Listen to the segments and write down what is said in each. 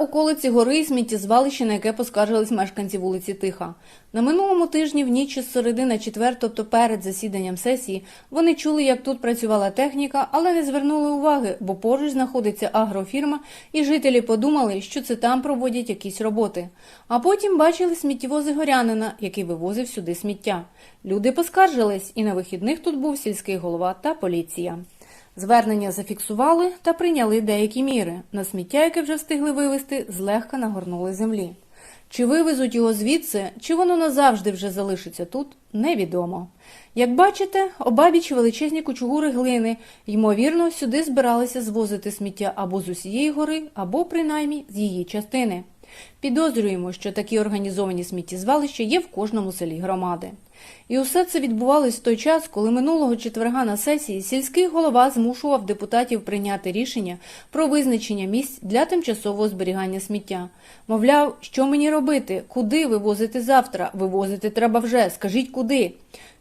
околиці гори сміттєзвалище, на яке поскаржились мешканці вулиці Тиха. На минулому тижні, в ніч із середи на четвер, тобто перед засіданням сесії, вони чули, як тут працювала техніка, але не звернули уваги, бо поруч знаходиться агрофірма, і жителі подумали, що це там проводять якісь роботи. А потім бачили сміттєвози горянина, який вивозив сюди сміття. Люди поскаржились, і на вихідних тут був сільський голова та поліція. Звернення зафіксували та прийняли деякі міри. На сміття, яке вже встигли вивезти, злегка нагорнули землі. Чи вивезуть його звідси, чи воно назавжди вже залишиться тут, невідомо. Як бачите, обабіч величезні кучугури глини, ймовірно, сюди збиралися звозити сміття або з усієї гори, або принаймні з її частини. Підозрюємо, що такі організовані сміттєзвалища є в кожному селі громади. І усе це відбувалось в той час, коли минулого четверга на сесії сільський голова змушував депутатів прийняти рішення про визначення місць для тимчасового зберігання сміття. Мовляв, що мені робити, куди вивозити завтра? Вивозити треба вже, скажіть куди.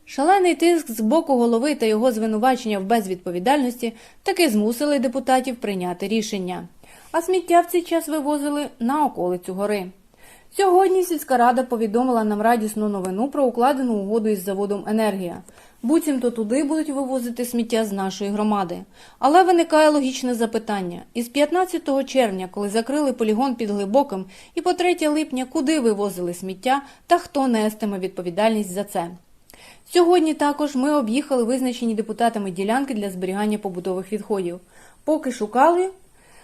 Шалений тиск з боку голови та його звинувачення в безвідповідальності таки змусили депутатів прийняти рішення. А сміття в цей час вивозили на околицю гори. Сьогодні сільська рада повідомила нам радісну новину про укладену угоду із заводом Енергія. Буцімто туди будуть вивозити сміття з нашої громади. Але виникає логічне запитання: із 15 червня, коли закрили полігон під глибоким, і по 3 липня, куди вивозили сміття та хто нестиме відповідальність за це? Сьогодні також ми об'їхали визначені депутатами ділянки для зберігання побутових відходів. Поки шукали,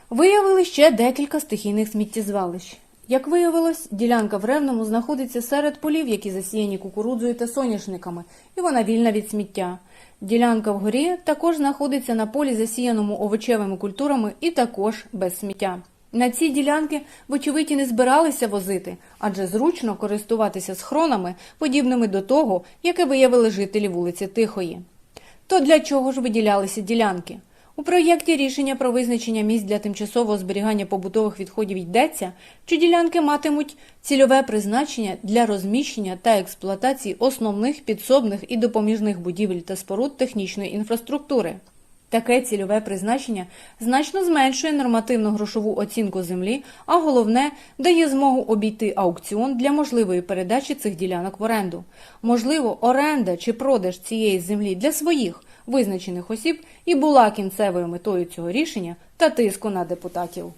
виявили ще декілька стихійних сміттєзвалищ. Як виявилось, ділянка в Ревному знаходиться серед полів, які засіяні кукурудзою та соняшниками, і вона вільна від сміття. Ділянка вгорі також знаходиться на полі, засіяному овочевими культурами, і також без сміття. На ці ділянки, вочевидь, не збиралися возити, адже зручно користуватися схронами, подібними до того, яке виявили жителі вулиці Тихої. То для чого ж виділялися ділянки? У проєкті рішення про визначення місць для тимчасового зберігання побутових відходів йдеться, що ділянки матимуть цільове призначення для розміщення та експлуатації основних підсобних і допоміжних будівель та споруд технічної інфраструктури. Таке цільове призначення значно зменшує нормативну грошову оцінку землі, а головне дає змогу обійти аукціон для можливої передачі цих ділянок в оренду. Можливо, оренда чи продаж цієї землі для своїх визначених осіб і була кінцевою метою цього рішення та тиску на депутатів.